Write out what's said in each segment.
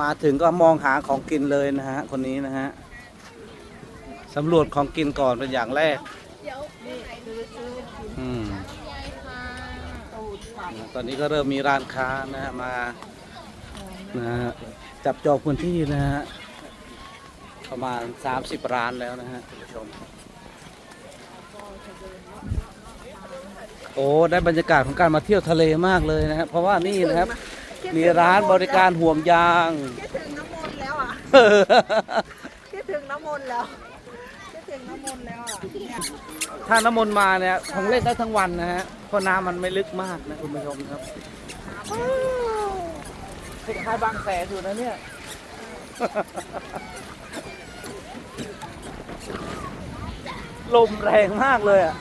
มาถึงก็มองหาของกินเลยนะฮะ คนนี้นะฮะสำรวจของกินก่อนเป็นอย่างแรกอืมตอนนี้ก็เริ่มมีร้านค้านะฮะมานะฮะจับจองพื้นที่นะฮะประมาณ 30 ร้านแล้วนะฮะคุณผู้ชม โอ้ ได้บรรยากาศของการมาเที่ยวทะเลมากเลยนะฮะเพราะว่านี่นะครับ มีร้านบริการห่วงยาง คิดถึงน้ำมนต์แล้วอะคิดถึงน้ำมนต์แล้วคิดถึงน้ำมนต์แล้วอะเนี่ยถ้าน้ำมนต์มาเนี่ยคงเล่นได้ทั้งวันนะฮะเพราะน้ำมันไม่ลึกมากนะคุณผู้ชมครับคล้ายๆบางแสนอยู่นะเนี่ย ลมแรงมากเลยอะ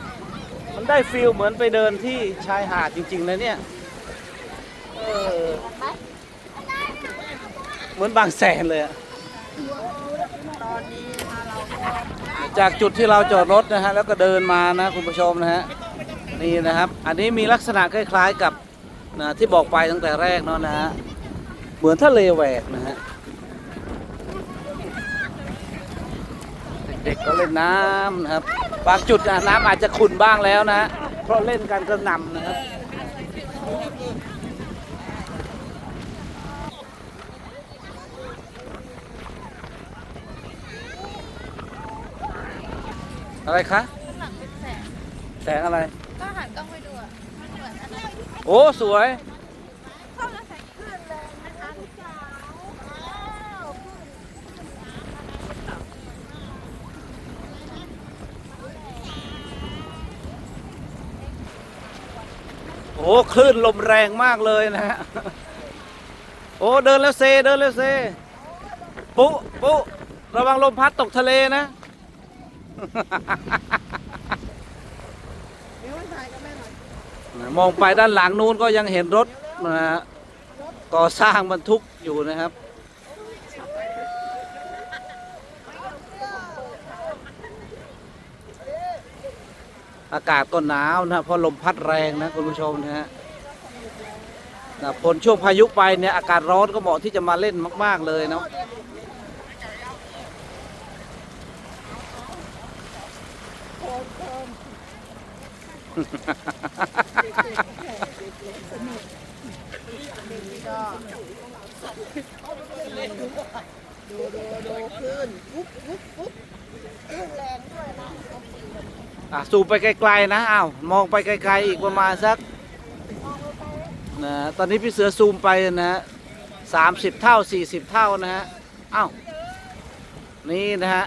มันได้ฟิลเหมือนไปเดินที่ชายหาดจริงๆเลยเนี่ย เออ เหมือนบางแสนเลยอะตอนนี้เราจากจุดที่เราจอดรถนะฮะแล้วก็เดินมานะคุณผู้ชมนะฮะนี่นะครับอันนี้มีลักษณะคล้ายๆกับนะที่บอกไปตั้งแต่แรกเนาะนะฮะเหมือนทะเลแหวกนะฮะเด็กๆก็เล่นน้ำนะครับบางจุดนะน้ำอาจจะขุ่นบ้างแล้วนะฮะเพราะเล่นกันกระหน่ำนะครับ อะไรคะหลังเป็นแสงแสงอะไร ก็หันกล้องไปดูอะมันเหมือนอันนั้นโอ้สวย เข้าแล้วแสงขึ้นเลยนะคะลูกสาวว้าวโอ้คลื่นลมแรงมากเลยนะฮะ โอ้เดินแล้วเซเดินแล้วเซ ปุ๊ปุ๊ระวังลมพัดตกทะเลนะนิ้วถ่ายกับแมองไปด้านหลังนู้นก็ยังเห็นรถนะฮะก่อสร้างบรรทุกอยู่นะครับ อากาศก็หนาวนะเพราะลมพัดแรงนะคุณผู้ชมนะฮะนะพ้นช่วงพายุไปเนี่ยอากาศร้อนก็เหมาะที่จะมาเล่นมาก ๆ เลยเนาะ ดูดูดูขึ้นปุ๊บปุ๊บปุ๊บขึ้นแรงด้วยนะอะสูบไปไกลๆนะอ้าวมองไปไกลๆอีกประมาณสักนะตอนนี้พี่เสือซูมไปนะฮะสามสิบเท่าสี่สิบเท่านะฮะอ้าวนี่นะฮะ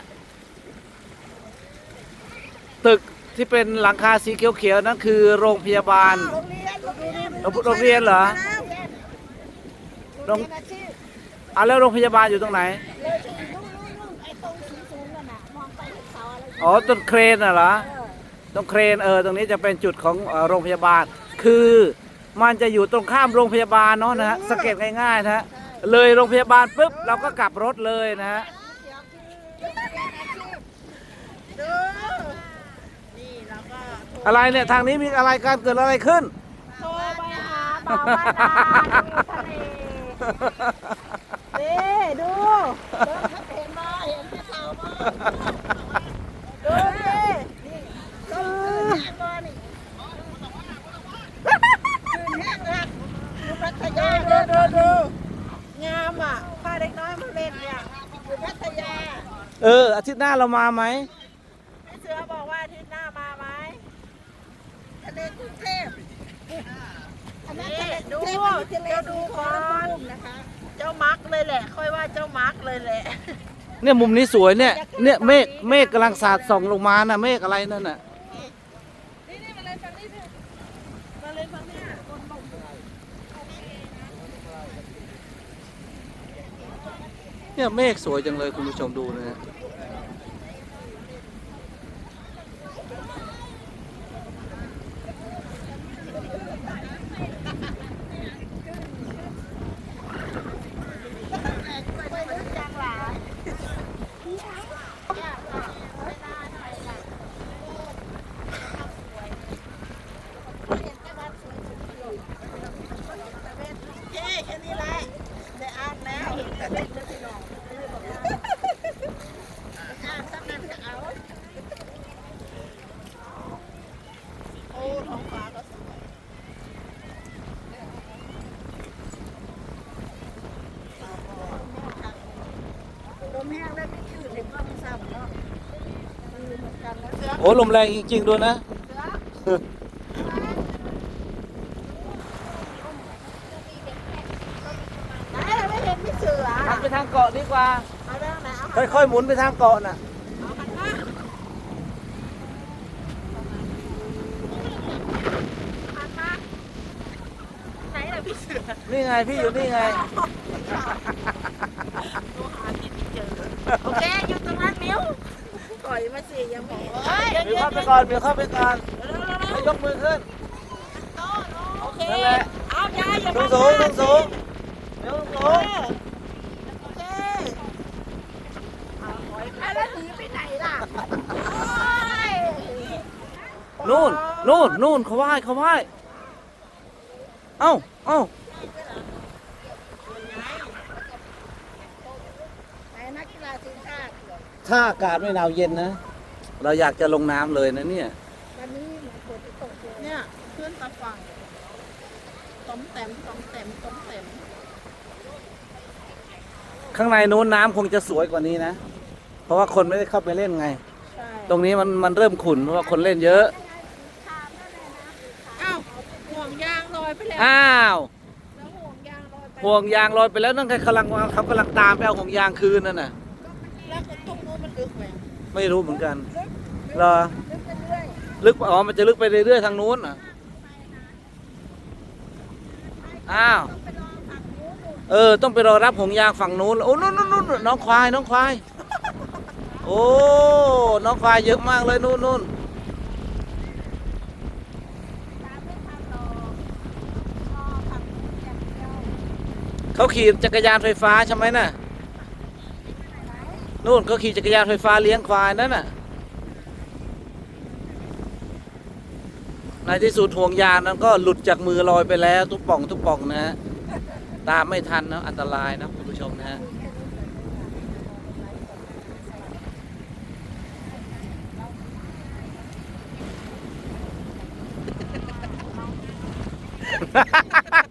ตึก ที่เป็นหลังคาสีเขียวๆนั่นคือโรงพยาบาล โรงเรียน โรงเรียนโรงเรียนเหรอ โรงเรียนอาชีพอะแล้วโรงพยาบาลอยู่ตรงไหน เลยถึงนู่นนู่นนู่นไอ้ตรงสูงๆนั่นน่ะ มองไปเห็นเสาอะไรอ๋อต้นเครนน่ะเหรอเออตรงเครนเออตรงนี้จะเป็นจุดของเอ่อโรงพยาบาล คือมันจะอยู่ตรงข้ามโรงพยาบาลเนาะนะฮะสังเกตง่ายๆนะฮะเลยโรงพยาบาลปุ๊บเราก็กลับรถเลยนะฮะ ดูนี่แล้วก็ อะไรเนี่ยทางนี้มีอะไรการเกิดอะไรขึ้น โทรไปหาบ่าวบ้านนาทะเลนี่ดู เห็นมาเห็นที่เสามาดูดินี่ก็นแห้งมานี่ขึ้นแห้งนะอยู่พัทยาดูดูดูงามอะพาเด็กน้อยมาเล่นเนี่ยอยู่พัทยา เออ อาทิตย์หน้าเรามาไหม พี่เสือบอกว่าอาทิตย์หน้ามาไหมทะเลกรุงเทพอันนั้นทะเล ดูเจ้าดูก่อนนะคะเจ้ามักเลยแหละ ค่อยว่าเจ้ามักเลยแหละ เนี่ยมุมนี้สวยเนี่ย เนี่ยเมฆเมฆกำลังสาดส่องลงมาน่ะเมฆอะไรนั่นน่ะนี่นี่มาเลยฟังนี่มาเลยฟังเนี่ยเนี่ยเมฆสวยจังเลยคุณผู้ชมดูนะ เลยเพิ่มซ้ำเนาะคือเหมือนกันนะเสือโอ้ลมแรงจริงๆด้วยนะไหนเราไม่เห็นพี่เสือหันไปทางเกาะดีกว่า เอาเรื่องไหนเอาค่อยๆหมุนไปทางเกาะน่ะ เอาหันมาหันมาไหนล่ะพี่เสือ นี่ไงพี่อยู่นี่ไงดูหาที่ไม่เจอ โอเค อยู่ตรงนั้น มิ้วก่อยมาสิยังบอกเฮ้ยเย็นมิวเย็เข้านไปก่อนมิวเข้าไปก่อนเร็วๆแล้วยกมือขึ้นๆโอเคนั่นแหละเอายายอย่าสูงสูงสูงสูงเดี๋ยวสูงโอเคเอาถอยไปแล้วหนีไปไหนล่ะโอ้ยนู่นนู่นนู่นเขาไหว้เขาไหว้เอ้าเอ้า ไหนนักกีฬาทีมชาติ ถ้าอากาศไม่หนาวเย็นนะ เราอยากจะลงน้ำเลยนะเนี่ย วันนี้เหมือนฝนจะตกเลยเนี่ยขึ้นตะฝั่งต้มเต็มต้มเต็มต้มเต็มข้างในนู้นน้ำคงจะสวยกว่านี้นะ เพราะว่าคนไม่ได้เข้าไปเล่นไง ใช่ตรงนี้มันมันเริ่มขุ่นเพราะว่าคนเล่นเยอะ อ้าวห่วงยางลอยไปแล้ว อ้าว แล้วห่วงยางลอยไปห่วงยางลอยไปแล้วนั่นใครกำลังเขากำลังตามไปเอาห่วงยางคืนนั่นน่ะ แล้วก็ตรงนู้นมันลึก ไม่รู้เหมือนกันเหรอลึกอยลึกอ๋อมันจะลึกไปเรื่อยๆทางนู้นน่ะอ้าวเออ ต้องไปรอรับหงยางฝั่งนู้นโอ้นู่นนู่นนู่นน้องควายน้องควาย โอ้น้องควายเยอะมากเลยนู่นนู่นเขาขี่จักรยานไฟฟ้าใช่ไหมน่ะ นู่นเขาขี่จักรยานไฟฟ้าเลี้ยงควายนั่นน่ะในที่สุดห่วงยางนั้นก็หลุดจากมือลอยไปแล้วทุกป่องทุกป่องนะฮะตามไม่ทันนะอันตรายนะคุณผู้ชมนะฮะอ่าฮ่าฮ่า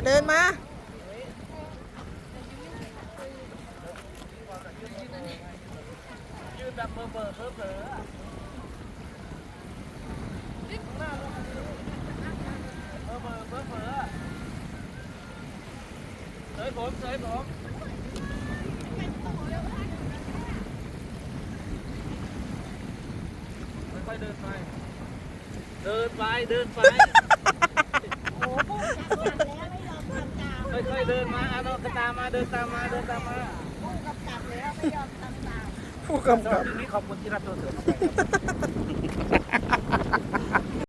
ะเดินมา ยืนแบบเบอร์เบอร์เบอร์เบอร์เสย ผมเสยผมค่อยๆเดินไป เดินไป เดินไป โอ้โหพูดจัดแล้วไม่ยอมทำตามค่อยๆเดินมาเอาน้องตามมา เดินตามมา เดินตามมาพูดกับจัดแล้วไม่ยอมทำตาม ผู้กำกับที่นี้ขอบคุณที่รับตัวเสือเข้าไป